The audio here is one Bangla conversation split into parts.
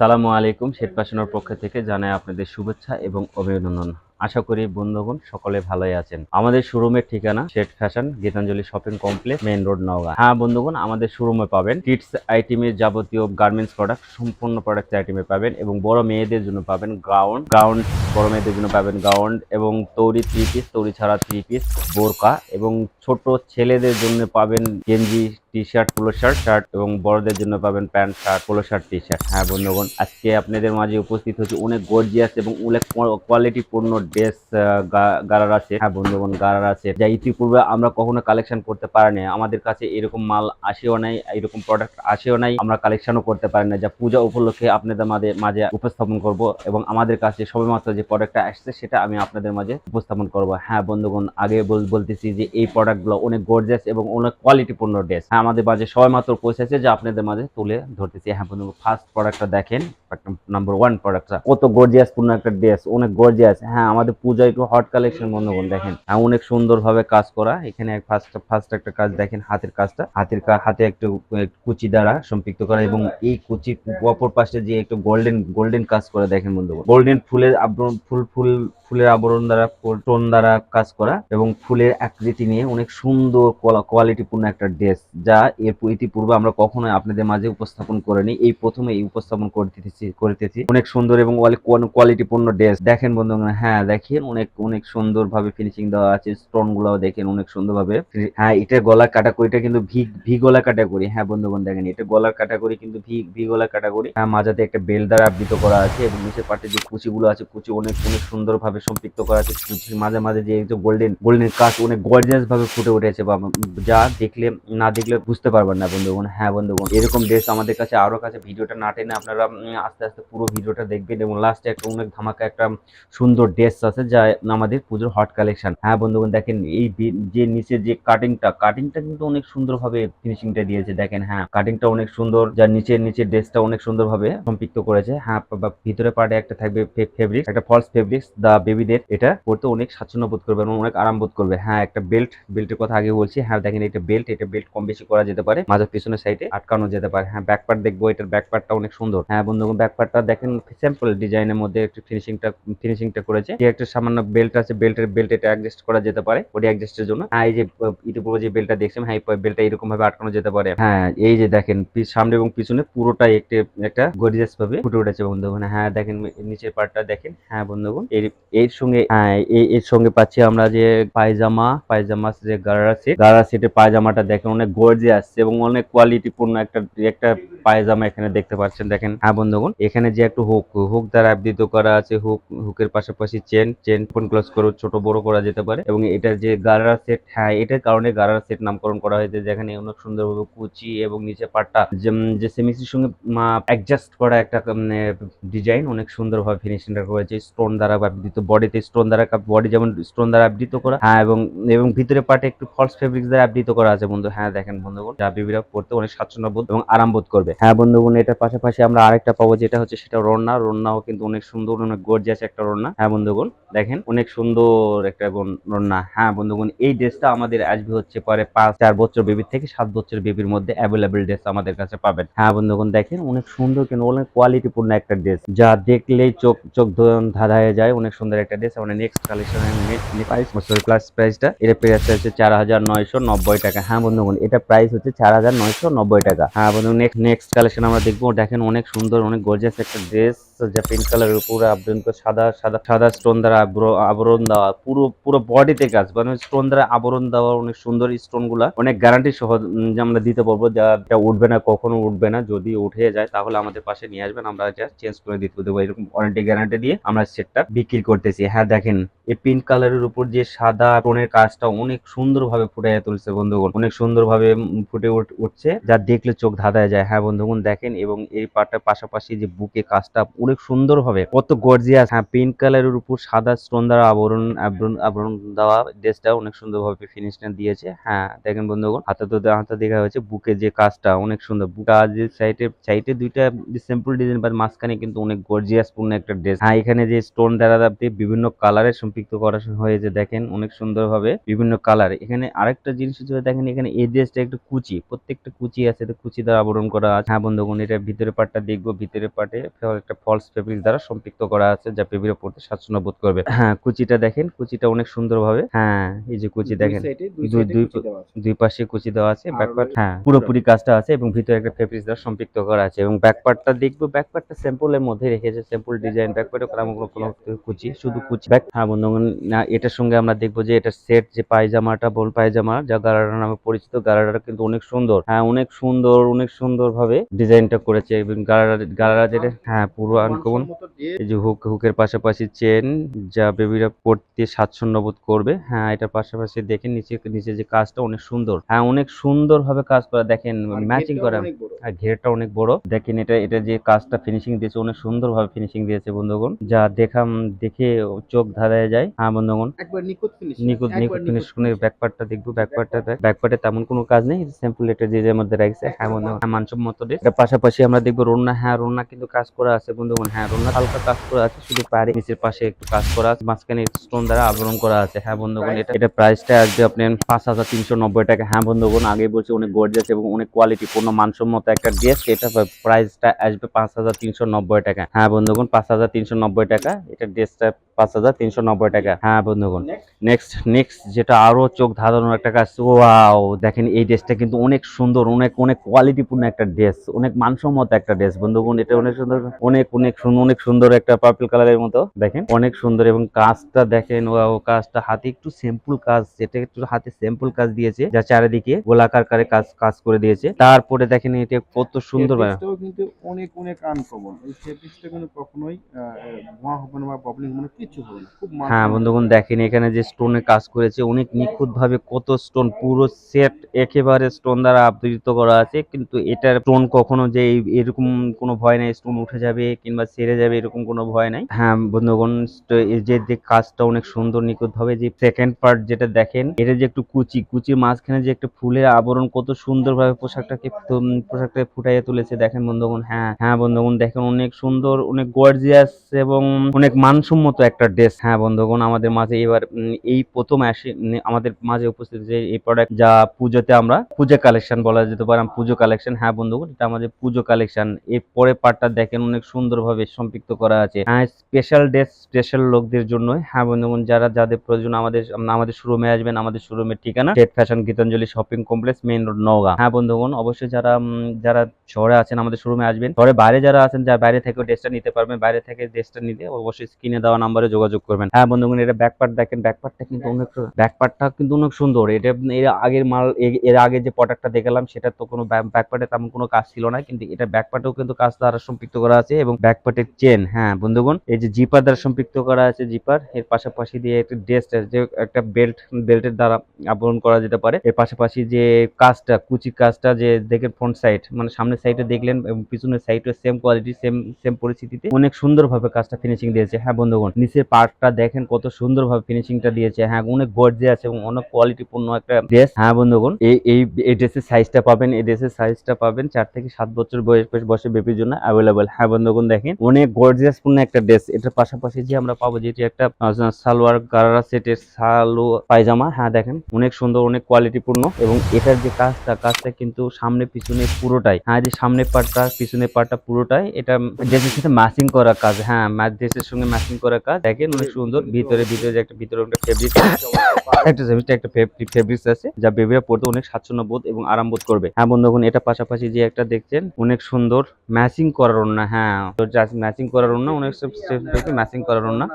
সালামু আলাইকুম শেখ পাশানোর পক্ষ থেকে জানাই আপনাদের শুভেচ্ছা এবং অভিনন্দন। আশা করি বন্ধুগণ সকলে ভালোই আছেন। আমাদের শোরুমের ঠিকানা Sheth fashion Gitanjali shopping complex main road, Naogaon. হ্যাঁ বন্ধুগণ, আমাদের শোরুমে পাবেন কিডস আইটেমের যাবতীয় গার্মেন্টস প্রোডাক্ট, সম্পূর্ণ প্রোডাক্ট আইটেমে পাবেন এবং বড় মেয়েদের জন্য পাবেন গাউন। গাউন, বড় মেয়েদের জন্য পাবেন গাউন এবং তৈরি থ্রি পিস, তৈরি ছাড়া থ্রি পিস, বোরকা এবং ছোট ছেলেদের জন্য পাবেন গেঞ্জি T shirt polo shirt shirt এবং বড়দের জন্য পাবেন pant shirt polo shirt T shirt হ্যাঁ বন্ধুগণ, আজকে আপনাদের মাঝে উপস্থিত হচ্ছে অনেক গর্জিয়াস এবং অনেক কোয়ালিটি পূর্ণ ড্রেস গারার আছে। হ্যাঁ বন্ধুগণ, গারার আছে। যা ইতিপূর্বে আমরা কখনো কালেকশন করতে পারিনি। আমাদের কাছে এরকম মাল আসেও নাই, এরকম প্রোডাক্ট আসেও নাই। আমরা কালেকশনও করতে পারি না যা পূজা উপলক্ষে আপনাদের মাঝে মাঝে উপস্থাপন করব এবং আমাদের কাছে সবেমাত্র যে প্রোডাক্টটা আসছে, সেটা আমি আপনাদের মাঝে উপস্থাপন করব। হ্যাঁ বন্ধুগণ, আগে বলতেছি যে এই প্রোডাক্টগুলো অনেক গর্জিয়াস এবং অনেক কোয়ালিটিপূর্ণ ড্রেস হ্যাঁ আমাদের মাঝে সবেমাত্র পৌঁছেছে যে আপনাদের মাঝে তুলে ধরতেছি। হ্যাঁ বন্ধু ফার্স্ট প্রোডাক্টটা দেখেন নাম্বার ওয়ান প্রোডাক্টটা কত গর্জিয়াস পূর্ণ একটা ড্রেস অনেক গর্জিয়াস হ্যাঁ আমাদের পূজা একটু হট কালেকশন বন্ধুগণ দেখেন। হ্যাঁ, অনেক সুন্দর ভাবে কাজ করা। এখানে ফার্স্ট ফার্স্ট একটা কাজ দেখেন হাতের কাজটা। হাতের হাতে একটু একটু কুচি দ্বারা সম্পৃক্ত করা এবং এই কুচি অপর পাশে যে একটু গোল্ডেন গোল্ডেন কাজ করে দেখেন বন্ধুগণ। গোল্ডেন ফুলের আবরণ ফুল ফুল ফুলের আবরণ দ্বারা টোন দ্বারা কাজ করা এবং ফুলের আকৃতি নিয়ে অনেক সুন্দর কোয়ালিটিপূর্ণ একটা ড্রেস যা এর পু- ইতিপূর্বে আমরা কখনোই আপনাদের মাঝে উপস্থাপন করিনি, এই প্রথমে এই উপস্থাপন করতেছি করতেছি। অনেক সুন্দর এবং কোয়ালিটিপূর্ণ ড্রেস দেখেন বন্ধুগণ হ্যাঁ দেখেন অনেক অনেক সুন্দর ভাবে ফিনিশিং দেওয়া আছে স্টোন গুলাও দেখেন অনেক সুন্দর ভাবে হ্যাঁ এটা গলা কাটাকুড়িটা কিন্তু ভি ভি গলা কাটাকুড়ি হ্যাঁ বন্ধুগণ, দেখেন, এটা গলার কাটাকুড়ি কিন্তু ভি ভি গলা কাটাকুড়ি হ্যাঁ মাঝাতে একটা বেল দ্বারা আবৃত করা আছে এবং নিচের পাটে যে কুচিগুলো আছে, কুচি অনেক অনেক সুন্দর ভাবে সম্পৃক্ত করা আছে। কুচির মাঝে মাঝে যে গোল্ডেন গোল্ডেন কাজ অনেক গর্জিয়াস ভাবে ফুটে উঠেছে যা দেখলে, না দেখলে বুঝতে পারবেন না বন্ধুগণ। হ্যাঁ বন্ধুগণ, এরকম ড্রেস আমাদের কাছে, আরও কাছে ভিডিওটা না টেনে আপনারা আস্তে আস্তে পুরো ভিডিওটা দেখবেন এবং লাস্টে একটা অনেক ধামাকা একটা সুন্দর ড্রেস আছে যা আমাদের পুজোর হট কালেকশন হ্যাঁ বন্ধুগণ, দেখেন এই যে নিচে যে কাটিংটা কাটিংটা কিন্তু অনেক সুন্দরভাবে ফিনিশিংটা দিয়েছে। দেখেন হ্যাঁ কাটিংটা অনেক সুন্দর যার নিচে নিচে ড্রেসটা অনেক সুন্দরভাবে সম্পৃক্ত করেছে। হ্যাঁ ভিতরে পার্টে একটা থাকবে ফেব্রিক একটা ফলস ফেব্রিক্স দা বেবিদের এটা পড়তে অনেক স্বাচ্ছন্দ্য বোধ করবে এবং অনেক আরাম বোধ করবে। হ্যাঁ একটা বেল্ট বেল্টের কথা আগে বলছি। হ্যাঁ দেখেন, এটা বেল্ট এটা বেল্ট কম বেশি করা যেতে পারে। মাঝের পিছনের সাইডে আটকানো যেতে পারে। হ্যাঁ ব্যাক পার্ট দেখব। এটার ব্যাক পার্টটা অনেক সুন্দর। হ্যাঁ বন্ধুগণ ব্যাক পার্টটা দেখেন সিম্পল ডিজাইনের মধ্যে একটু ফিনিশিংটা ফিনিশিংটা করেছে। যে একটা সামান্য বেল্ট আছে বেল্টের বেল্ট এটা অ্যাডজাস্ট করা যেতে পারে ওটি অ্যাডজাস্টের জন্য। হ্যাঁ এই যে ইতিপূর্বে যে বেল্টটা দেখছেন হ্যাঁ বেল্টটা এরকম ভাবে আটকানো যেতে পারে। হ্যাঁ এই যে দেখেন সামনে এবং পিছনে পুরোটাই একটা একটা গরিজাস ভাবে ফুটে উঠেছে, বন্ধুগণ। হ্যাঁ দেখেন, নিচের পার্টটা দেখেন। হ্যাঁ বন্ধুগণ, এর এর সঙ্গে হ্যাঁ এর সঙ্গে পাচ্ছি আমরা যে পায়জামা পায়জামা যে গারা সেট গারা সেটের পায়জামাটা দেখেন, অনেক গর্জিয়াস এবং অনেক কোয়ালিটিপূর্ণ একটা একটা পায়জামা এখানে দেখতে পাচ্ছেন, দেখেন। হ্যাঁ বন্ধুগণ, এখানে যে একটু হুক হুক দ্বারা আবৃত করা আছে হুক হুকের পাশাপাশি চেন চেন ওপেন ক্লোজ করে ছোট, বড় করা যেতে পারে এবং এটার যে গারারা সেট হ্যাঁ এটার কারণে গারারা সেট নামকরণ করা হয়েছে, যেখানে অনেক সুন্দরভাবে কুচি এবং নিচে পাটটা, যে সেমিসির সঙ্গে অ্যাডজাস্ট করা একটা ডিজাইন অনেক সুন্দরভাবে ফিনিশিংটা করেছে স্টোন দ্বারা আবৃত বডিতে স্টোন দ্বারা বডি যেমন স্টোন দ্বারা আবৃত করা হ্যাঁ এবং এবং ভিতরে পাটে একটু ফলস ফেব্রিক্স দ্বারা আবৃত করা আছে, বন্ধু। হ্যাঁ দেখেন বন্ধুগণ, যা বিবিরা পড়তে অনেক স্বাচ্ছন্দ্য বোধ এবং আরাম বোধ করবে। হ্যাঁ বন্ধুগণ, এটার পাশাপাশি আমরা আরেকটা পাবো, যেটা হচ্ছে সেটা রন্না। রন্নাও কিন্তু অনেক সুন্দর, অনেক গর্জিয়াস একটা রন্না। হ্যাঁ বন্ধুগণ, দেখেন, অনেক সুন্দর একটা রন্না। হ্যাঁ বন্ধুগণ, এই ড্রেসটা আমাদের আসবে হচ্ছে পরে পাঁচ, চার বছর বেবির থেকে সাত বছর বেবির মধ্যে অ্যাভেলেবেল ড্রেস আমাদের কাছে পাবেন। হ্যাঁ বন্ধুগণ, দেখেন, অনেক সুন্দর কিন্তু অনেক কোয়ালিটিপূর্ণ একটা ড্রেস। যা দেখলেই চোখ চোখ ধাঁধায় যায়, অনেক সুন্দর একটা ড্রেস। আমরা নেক্সট কালেকশনের প্রাইস প্রাইসটা এটা প্রাইস হচ্ছে চার হাজার নয়শো নব্বই টাকা। হ্যাঁ বন্ধুগণ, এটা প্রাইস হচ্ছে চার হাজার নয়শো নব্বই টাকা। হ্যাঁ বন্ধু নেক্সট নেক্সট কালেকশন আমরা দেখব। দেখেন অনেক সুন্দর, অনেক গর্জিয়াস একটা ড্রেস যা পিঙ্ক কালারের উপরে আবরণ সাদা সাদা সাদা স্টোন দ্বারা আবরণ দেওয়া, পুরো পুরো বডিতে কাজ। মানে স্টোন দ্বারা আবরণ দেওয়া অনেক সুন্দর স্টোনগুলা। অনেক গ্যারান্টি সহ আমরা দিতে পারব। যা উঠবে না, কখনো উঠবে না। যদি উঠে যায়, তাহলে আমাদের পাশে নিয়ে আসবেন। আমরা এটা চেঞ্জ করে দিতে দেবো। এরকম ওয়ারেন্টি গ্যারান্টি দিয়ে আমরা সেটটা বিক্রি করতেছি। হ্যাঁ দেখেন, এই পিঙ্ক কালারের উপর যে সাদা টোনের কাজটা অনেক সুন্দরভাবে ফুটে তুলছে বন্ধুগণ। অনেক সুন্দরভাবে ফুটে উঠছে। যা দেখলে চোখ ধাঁধায় যায়। হ্যাঁ বন্ধুগণ, দেখেন, এবং এই পাটার পাশাপাশি যে বুকে কাজটা অনেক সুন্দর ভাবে কত গর্জিয়াস হ্যাঁ পিঙ্ক কালারের উপর সাদা স্টোন দ্বারা আবরণ আবরণ দেওয়া ড্রেসটা অনেক সুন্দর ভাবে ফিনিশটা দিয়েছে হ্যাঁ দেখেন বন্ধুগণ, হাতে তো হাতে দেখা হয়েছে বুকে যে কাজটা, অনেক সুন্দর কাজের সাইডে সাইডে দুইটা সিম্পল ডিজাইন বা মাঝখানে কিন্তু অনেক গর্জিয়াস পূর্ণ একটা ড্রেস হ্যাঁ এখানে যে স্টোন দ্বারা দিয়ে বিভিন্ন কালারের সম্পৃক্ত করা হয়েছে, দেখেন, অনেক সুন্দরভাবে বিভিন্ন কালার এখানে আরেকটা জিনিস হচ্ছে, দেখেন, এখানে এই ড্রেসটা একটু কুচি, প্রত্যেকটা কুচি আছে কুচি দ্বারা আবরণ করা আছে হ্যাঁ বন্ধুগণ এটা ভিতরে পাটটা দেখব ভিতরে পাটে একটা ফলস ফেব্রিক দ্বারা সম্পৃক্ত করা আছে যা পেবিরে পড়তে স্বাচ্ছন্দ্য বোধ করবে। হ্যাঁ কুচিটা দেখেন কুচিটা অনেক সুন্দরভাবে। হ্যাঁ এই যে কুচি দেখেন দুই- দুই- দুই পাশে কুচি দেওয়া আছে ব্যাকপার্ট হ্যাঁ পুরোপুরি কাজটা আছে এবং ভিতরে একটা ফেব্রিক দ্বারা সম্পৃক্ত করা আছে এবং ব্যাকপার্টটা দেখব ব্যাকপার্টটা স্যাম্পলের মধ্যে রেখেছে স্যাম্পল ডিজাইন ব্যাকপার্টে কোনো কোনো কোনো কুচি শুধু কুচি। ব্যাক হ্যাঁ বন্ধুগণ এটার সঙ্গে আমরা দেখব যে এটা সেট যে পায়জামাটা বল পায়জামা যা গারারা নামে পরিচিত গারারাটা কিন্তু অনেক সুন্দর। হ্যাঁ অনেক সুন্দর অনেক সুন্দর ভাবে ডিজাইনটা করেছে এবং গারারা গারারা যেটা হ্যাঁ পুরো আনকমন এই যে হুক হুকের পাশাপাশি চেন যা বেবিরা পড়তে স্বাচ্ছন্দ্য বোধ করবে। হ্যাঁ এটার পাশাপাশি দেখেন নিচে নিচে যে কাজটা অনেক সুন্দর। হ্যাঁ অনেক সুন্দর ভাবে কাজ করা। দেখেন ম্যাচিং করা। আর ঘেরটা অনেক বড়। দেখেন এটা এটা যে কাজটা ফিনিশিং দিয়েছে অনেক সুন্দর ভাবে ফিনিশিং দিয়েছে বন্ধুগণ। যা দেখাম দেখে চোখ ধাঁধায় যায়। হ্যাঁ বন্ধুগণ। একবার নিখুঁত ফিনিশ নিখুঁত ফিনিশ করে ব্যাকপার্টটা দেখব। ব্যাকপার্টটা ব্যাকপার্টে তেমন কোনো কাজ নেই। সিম্পল এটা যে মধ্যে রাখছে হ্যাঁ বন্ধু হ্যাঁ মানসম্মত ড্রেস পাশাপাশি আমরা দেখব রোনা হ্যাঁ রোনা কিন্তু কাজ করা আছে বন্ধুগণ হ্যাঁ রোনা হালকা কাজ করা আছে শুধু পারে নিচের পাশে একটু কাজ করা আছে মাঝখানে স্টোন দ্বারা আবরণ করা আছে। হ্যাঁ বন্ধুগণ এটা এটা প্রাইসটা আসবে আপনার পাঁচ হাজার তিনশো নব্বই টাকা। হ্যাঁ বন্ধুগণ আগে বলছি অনেক গর্জিয়াস এবং অনেক কোয়ালিটি পূর্ণ মানসম্মত একটা ড্রেস এটা প্রাইসটা আসবে পাঁচ হাজার তিনশো নব্বই টাকা। হ্যাঁ বন্ধুগণ পাঁচ হাজার তিনশো নব্বই টাকা। এটা ড্রেসটা পাঁচ হাজার তিনশো নব্বই টাকা। হ্যাঁ বন্ধুগণ। নেক্সট নেক্সট যেটা আরও চোখ ধাঁধানোর একটা কাজ ওয়াও দেখেন এই ড্রেসটা কিন্তু অনেক সুন্দর অনেক অনেক কোয়ালিটিপূর্ণ একটা ড্রেস অনেক মানসম্মত একটা ড্রেস বন্ধুগণ এটা অনেক সুন্দর অনেক অনেক সুন্দর অনেক সুন্দর একটা পার্পল কালারের মতো। দেখেন অনেক সুন্দর এবং কাজটা দেখেন ও কাজটা হাতে একটু সিম্পল কাজ যেটা একটু হাতে সিম্পল কাজ দিয়েছে যা চারিদিকে গোলাকার কারে কাজ কাজ করে দিয়েছে। তারপরে দেখেন এটা কত সুন্দর কিন্তু অনেক অনেক আনকমন এই ফেব্রিক্সটা কিন্তু কখনোই ধোঁয়া হবে না বা ববলিং হবে না কিছু হবে না। খুব হ্যাঁ। বন্ধুগণ দেখেন এখানে যে স্টোনের কাজ করেছে অনেক নিখুঁত ভাবে কত স্টোন পুরো সেট একেবারে স্টোন দ্বারা আবৃত করা আছে কিন্তু এটার স্টোন কখনো যে এরকম কোনো ভয় নাই স্টোন উঠে যাবে কিংবা সেরে যাবে এরকম কোনো ভয় নাই। হ্যাঁ বন্ধুগণ যে যে কাজটা অনেক সুন্দর নিখুঁত ভাবে যে সেকেন্ড পার্ট যেটা দেখেন, এটা যে একটু কুচি, কুচির মাঝখানে যে একটা ফুলের আবরণ কত সুন্দর ভাবে পোশাকটাকে পোশাকটাকে ফুটাইয়ে তুলেছে। দেখেন বন্ধুগণ হ্যাঁ হ্যাঁ বন্ধুগণ, দেখেন অনেক সুন্দর, অনেক গর্জিয়াস এবং অনেক মানসম্মত একটা ড্রেস হ্যাঁ বন্ধুগণ, আমাদের মাঝে এবার এই প্রথম আসে আমাদের মাঝে উপস্থিত যে এই প্রোডাক্ট যা পুজোতে আমরা পুজো কালেকশন বলা যেতে পারে, পুজো কালেকশন হ্যাঁ বন্ধুগণ, এটা আমাদের পুজো কালেকশন এর পরে পার্টটা দেখেন অনেক সুন্দরভাবে সম্পৃক্ত করা আছে। স্পেশাল ড্রেস স্পেশাল লোকদের জন্য হ্যাঁ বন্ধুগণ, যারা, যাদের প্রয়োজন, আমাদের আমাদের শোরুমে আসবেন, আমাদের শোরুমের ঠিকানা TET fashion Gitanjali shopping complex main road Naogaon. হ্যাঁ বন্ধুগণ, অবশ্যই যারা যারা শহরে আছেন, আমাদের শোরুমে আসবেন। শহরে বাইরে যারা আছেন, যারা বাইরে থেকেও ড্রেসটা নিতে পারবেন, বাইরে থেকে ড্রেসটা নিতে অবশ্যই স্ক্রিনে দেওয়া নাম্বারে যোগাযোগ করবেন। হ্যাঁ বন্ধুগণ, এটা ব্যাকপার্ট দেখেন ব্যাকপার্টটা কিন্তু অনেক ব্যাকপার্টটা কিন্তু অনেক সুন্দর। এটা, এর আগের মাল এর আগে যে প্রোডাক্টটা দেখালাম, সেটা তো কোনো ব্যাকপার্টে তেমন কোনো কাজ ছিল না, কিন্তু এটা ব্যাকপার্টেও কিন্তু কাজ দ্বারা সম্পৃক্ত করা আছে এবং ব্যাকপার্টের চেন হ্যাঁ বন্ধুগণ, এই যে জিপার দ্বারা সম্পৃক্ত করা আছে জিপার, এর পাশাপাশি দিয়ে একটা ড্রেস যে একটা বেল্ট, বেল্টের দ্বারা আবরণ করা যেতে পারে, এর পাশাপাশি যে কাজটা, কুচি কাজটা যে দেখেন ফ্রন্ট সাইড মানে সামনের সাইডে দেখলেন এবং পিছনের সাইডে সেম কোয়ালিটি সেম সেম পরিস্থিতিতে অনেক সুন্দরভাবে কাজটা ফিনিশিং দিয়েছে হ্যাঁ বন্ধুগণ, নিচের পার্টটা দেখেন কত সুন্দরভাবে ফিনিশিংটা দিয়েছে হ্যাঁ অনেক গর্জে আছে এবং অনেক কোয়ালিটিপূর্ণ একটা ড্রেস হ্যাঁ বন্ধুগণ, এই এই ড্রেসের সাইজটা পাবেন, এই ড্রেসের সাইজটা পাবেন চার থেকে সাত বছর বয়স বয়সে বেবির জন্য অ্যাভেলেবল হ্যাঁ বন্ধুগণ দেখেন। অনেক গর্জিয়াস পূর্ণ একটা ড্রেস এটার পাশাপাশি যে আমরা পাবো যেটি একটা সালোয়ার গারারা সেটের সালো, পায়জামা। হ্যাঁ দেখেন, অনেক সুন্দর, অনেক কোয়ালিটিপূর্ণ এবং এটার যে কাজটা কাজটা কিন্তু সামনে পিছনে পুরোটাই। হ্যাঁ যে সামনে পার্টটা পিছনে পার্টটা পুরোটাই, এটা ড্রেসের সাথে ম্যাচিং করা কাজ। হ্যাঁ ড্রেসের সঙ্গে ম্যাচিং করা কাজ। দেখেন, অনেক সুন্দর। ভিতরে ভিতরে যে একটা, ভিতরে একটা ফেব্রিক একটা ফেব্রিক্স আছে, যা অনেক বোধ এবং আরাম বোধ করবে। হ্যাঁ বন্ধুগণ, এটা পাশাপাশি যে একটা দেখছেন, অনেক সুন্দর ম্যাচিং করার হ্যাঁ ম্যাচিং করার ওড়না, অনেক ম্যাচিং করার ওড়না।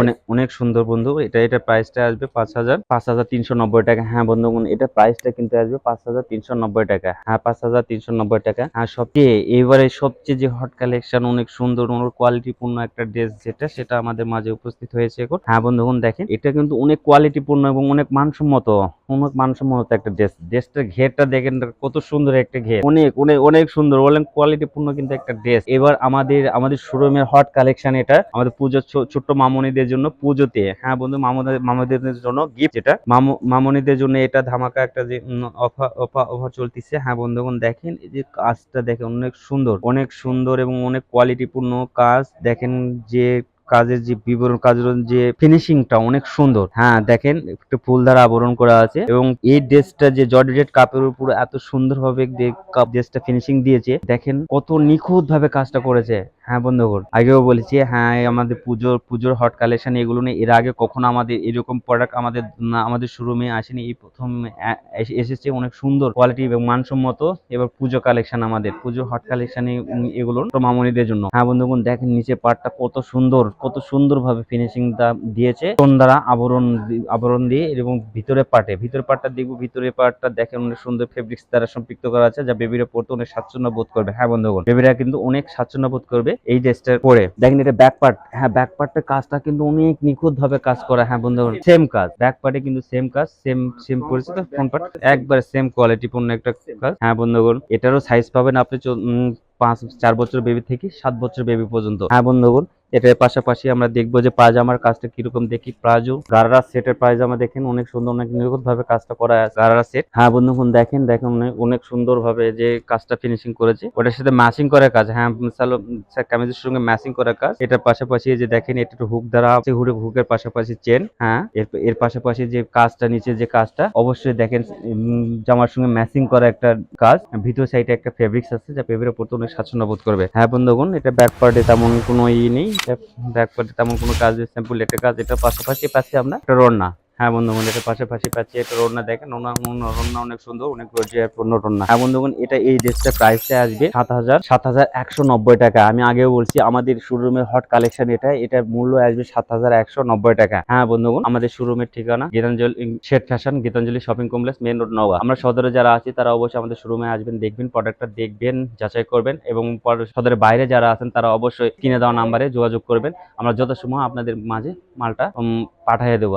অনেক অনেক সুন্দর বন্ধু, এটা এটা প্রাইসটা আসবে পাঁচ হাজার পাঁচ হাজার তিনশো নব্বই টাকা। হ্যাঁ বন্ধুগণ, এটা প্রাইসটা কিন্তু আসবে পাঁচ হাজার তিনশো নব্বই টাকা। হ্যাঁ পাঁচ হাজার তিনশো নব্বই টাকা। হ্যাঁ সবচেয়ে, এবারে সবচেয়ে যে হট কালেকশন অনেক সুন্দর কোয়ালিটিপূর্ণ একটা ড্রেস যেটা, সেটা আমাদের মাঝে উপস্থিত হয়েছে এখন। হ্যাঁ বন্ধুগণ, দেখেন, এটা কিন্তু অনেক কোয়ালিটিপূর্ণ এবং অনেক মানসম্মত অনেক মানসম্মত একটা ড্রেস ড্রেসটার ঘেরটা দেখেন, কত সুন্দর একটা ঘের। অনেক অনেক অনেক সুন্দর অনেক কোয়ালিটিপূর্ণ কিন্তু একটা ড্রেস এবার আমাদের আমাদের শোরুমের হট কালেকশন এটা। আমাদের পুজো ছোট্ট মামনিদের জন্য পুজোতে। হ্যাঁ বন্ধু মামনিদের জন্য গিফট এটা মামু, মামনিদের জন্য এটা ধামাকা একটা যে অফার অফার চলতেছে। হ্যাঁ বন্ধুগণ, দেখেন এই যে কাজটা দেখেন অনেক সুন্দর। অনেক সুন্দর এবং অনেক কোয়ালিটিপূর্ণ কাজ। দেখেন যে কাজের যে বিবরণ, কাজের যে ফিনিশিংটা অনেক সুন্দর। হ্যাঁ দেখেন, একটু ফুল দ্বারা আবরণ করা আছে এবং এই ড্রেসটা যে জর্জেট কাপের উপর এত সুন্দর সুন্দরভাবে ড্রেসটা ফিনিশিং দিয়েছে, দেখেন কত নিখুঁত ভাবে কাজটা করেছে। হ্যাঁ বন্ধুগণ, আগেও বলেছি হ্যাঁ আমাদের পুজোর পুজোর হট কালেকশন এগুলো নিয়ে এর আগে কখনো আমাদের এরকম প্রোডাক্ট আমাদের আমাদের শোরুমে আসেনি। এই প্রথম এসে- এসেছে অনেক সুন্দর কোয়ালিটি এবং মানসম্মত এবার পুজো কালেকশন আমাদের। পুজো হট কালেকশন এগুলো মামনিদের জন্য। হ্যাঁ বন্ধুগণ, দেখেন নিচে পাটটা কত সুন্দর। কত সুন্দর ভাবে ফিনিশিং দিয়েছে। দ্বারা আবরণ আবরণ দিয়ে এবং ভিতরে পাটে ভিতরে পাটটা দেখব ভিতরে পাটটা দেখেন অনেক সুন্দর ফেব্রিক্স দ্বারা সম্পৃক্ত করা আছে, যা বেবিরা পড়তে অনেক স্বাচ্ছন্দ্য বোধ করবে। হ্যাঁ বন্ধুগণ বেবিরা কিন্তু অনেক স্বাচ্ছন্দ্য বোধ করবে এই ড্রেসটা পরে। দেখেন এটা ব্যাক পার্ট হ্যাঁ ব্যাক পার্টের কাজটা কিন্তু অনেক নিখুঁত ভাবে কাজ করা হ্যাঁ বন্ধুগণ সেম কাজ। ব্যাক পার্টে কিন্তু সেম কাজ সেম সেম করেছে তো ফ্রন্ট পার্ট একবারে সেম কোয়ালিটি পূর্ণ একটা কাজ। হ্যাঁ বন্ধুগণ, এটারও সাইজ পাবেন আপনি পাঁচ, চার বছর বেবি থেকে সাত বছর বেবি পর্যন্ত। হ্যাঁ বন্ধুগণ এটার পাশাপাশি আমরা দেখব যে পায়জামার কাজটা কীরকম দেখি। প্লাজো গারারা সেটের পায়জামা দেখেন, অনেক সুন্দর, অনেক নিখুঁত ভাবে কাজটা করা আছে। গারারা সেট হ্যাঁ বন্ধুগণ দেখেন দেখেন, অনেক সুন্দর ভাবে যে কাজটা ফিনিশিং করেছে। ওটার সাথে ম্যাচিং করার কাজ। হ্যাঁ কামিজের সঙ্গে ম্যাচিং করার কাজ। এটার পাশাপাশি যে দেখেন, এটা একটু হুক দ্বারা হুক হুকের পাশাপাশি চেন হ্যাঁ এর পাশাপাশি যে কাজটা নিচে যে কাজটা, অবশ্যই দেখেন জামার সঙ্গে ম্যাচিং করা একটা কাজ। ভিতর সাইডে একটা ফেব্রিক্স আছে, যা ফেব্রিকের পড়তে অনেক স্বাচ্ছন্দ্য বোধ করবে। হ্যাঁ বন্ধুগণ, এটা ব্যাক পার্টে তেমন কোনো ই নেই। ব্যাক পার্টে তেমন কোনো কাজ স্যাম্পল একটা কাজ এটা পাশাপাশি পাচ্ছি আমরা একটা রন্না। হ্যাঁ বন্ধুগণ এটা পাশাপাশি পাচ্ছি এটা রন্না দেখেন রন্না রন্না অনেক সুন্দর, অনেক গর্জিয়ার পূর্ণ রন্না হ্যাঁ বন্ধুগণ এটা এই ড্রেসটা প্রাইসটা আসবে সাত হাজার সাত হাজার একশো নব্বই টাকা। আমি আগেও বলছি, আমাদের শোরুমের হট কালেকশন এটা এটা মূল্য আসবে সাত হাজার একশো নব্বই টাকা। হ্যাঁ বন্ধুগণ আমাদের শোরুমের ঠিকানা Gitanjali Sheth fashion, Gitanjali shopping complex main road Nawa আমরা সদরে যারা আছি, তারা অবশ্যই আমাদের শোরুমে আসবেন, দেখবেন প্রোডাক্টটা দেখবেন, যাচাই করবেন এবং সদরের বাইরে যারা আছেন, তারা অবশ্যই কিনে দেওয়া নাম্বারে যোগাযোগ করবেন। আমরা যথাসময় আপনাদের মাঝে মালটা পাঠিয়ে দেবো।